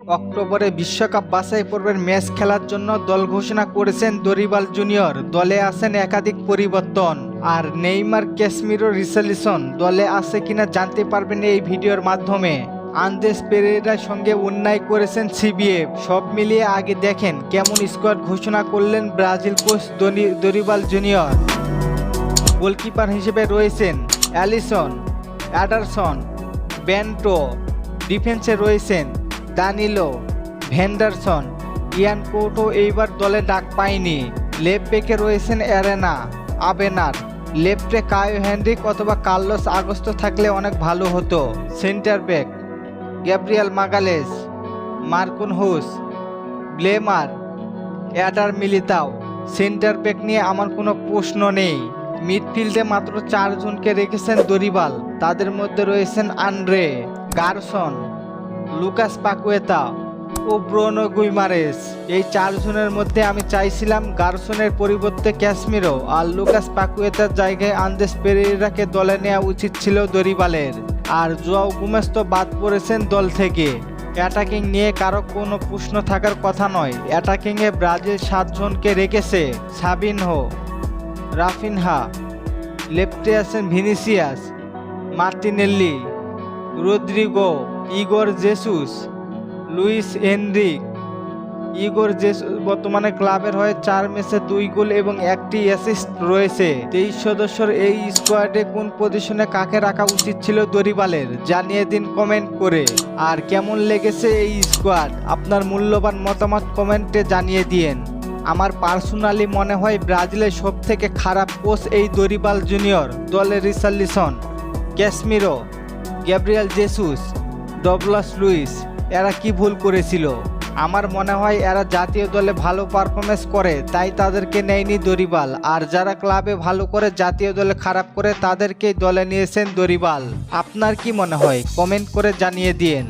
অক্টোবরে বিশ্বকাপ বাছাই পর্বের ম্যাচ খেলার জন্য দল ঘোষণা করেছেন দরিবাল জুনিয়র। দলে আছেন একাধিক পরিবর্তন। আর নেইমার ক্যাসমিরো রিসেলিসন দলে আছে কিনা জানতে পারবেন এই ভিডিওর মাধ্যমে। আন্দেস পেরেরার সঙ্গে অন্যায় করেছেন সিবিএফ সব মিলিয়ে আগে দেখেন কেমন স্কোয়াড ঘোষণা করলেন Brazil coach Dorival Junior. Goalkeeper হিসেবে রয়েছেন অ্যালিসন, অ্যাডারসন ব্যান্টো ডিফেন্সে রয়েছেন দানিলো ভেন্ডারসন ইয়ান কোটো এইবার দলে ডাক পায়নি। লেফট ব্যাকে রয়েছেন অ্যারেনা, আবেনার। লেফটে কায়ো হেনরিক অথবা কার্লোস আগস্ত থাকলে অনেক ভালো হতো। Centre back, Gabriel Magalhaes, Marquinhos, Bremer, Eder Militao. Centre back নিয়ে আমার কোনো প্রশ্ন নেই। মিডফিল্ডে মাত্র চারজনকে রেখেছেন দরিবাল, তাদের মধ্যে রয়েছেন আন্দ্রে, গারসন। লুকাস পাকুয়েতা ও ব্রোনো গুইমারেস। এই চারজনের মধ্যে আমি চাইছিলাম গার্সনের পরিবর্তে ক্যাসমিরো আর লুকাস পাকুয়েতার জায়গায় আন্দেস পেরেরাকে দলে নেওয়া উচিত ছিল দরিবালের। আর জোয়াও গুমেস তো বাদ পড়েছেন দল থেকে। অ্যাটাকিং নিয়ে কারও কোনো প্রশ্ন থাকার কথা নয়। অ্যাটাকিংয়ে ব্রাজিল সাতজনকে রেখেছে, সাবিনহো, রাফিনহা লেফটে আছেন Vinicius, Martinelli Rodrigo, Igor Jesus, Luiz Henrique. Igor Jesus বর্তমানে ক্লাবের হয়ে চার ম্যাচে দুই গোল এবং একটি অ্যাসিস্ট রয়েছে। তেইশ সদস্যর এই স্কোয়াডে কোন পজিশনে কাকে রাখা উচিত ছিল দরিবালের, জানিয়ে দিন কমেন্ট করে। আর কেমন লেগেছে এই স্কোয়াড আপনার মূল্যবান মতামত কমেন্টে জানিয়ে দিয়েন। আমার পার্সোনালি মনে হয় ব্রাজিলের সব থেকে খারাপ কোচ এই দরিবাল জুনিয়র দলের Richarlison, Casemiro. Gabriel Jesus Douglas Luiz, এরা কি ভুল করেছিল? আমার মনে হয় এরা জাতীয় দলে ভালো পারফরমেন্স করে, তাই তাদেরকে নেয়নি দরিবাল। আর যারা ক্লাবে ভালো করে জাতীয় দলে খারাপ করে, তাদেরকেই দলে নিয়েছেন দরিবাল। আপনার কি মনে হয়? কমেন্ট করে জানিয়ে দিয়েন।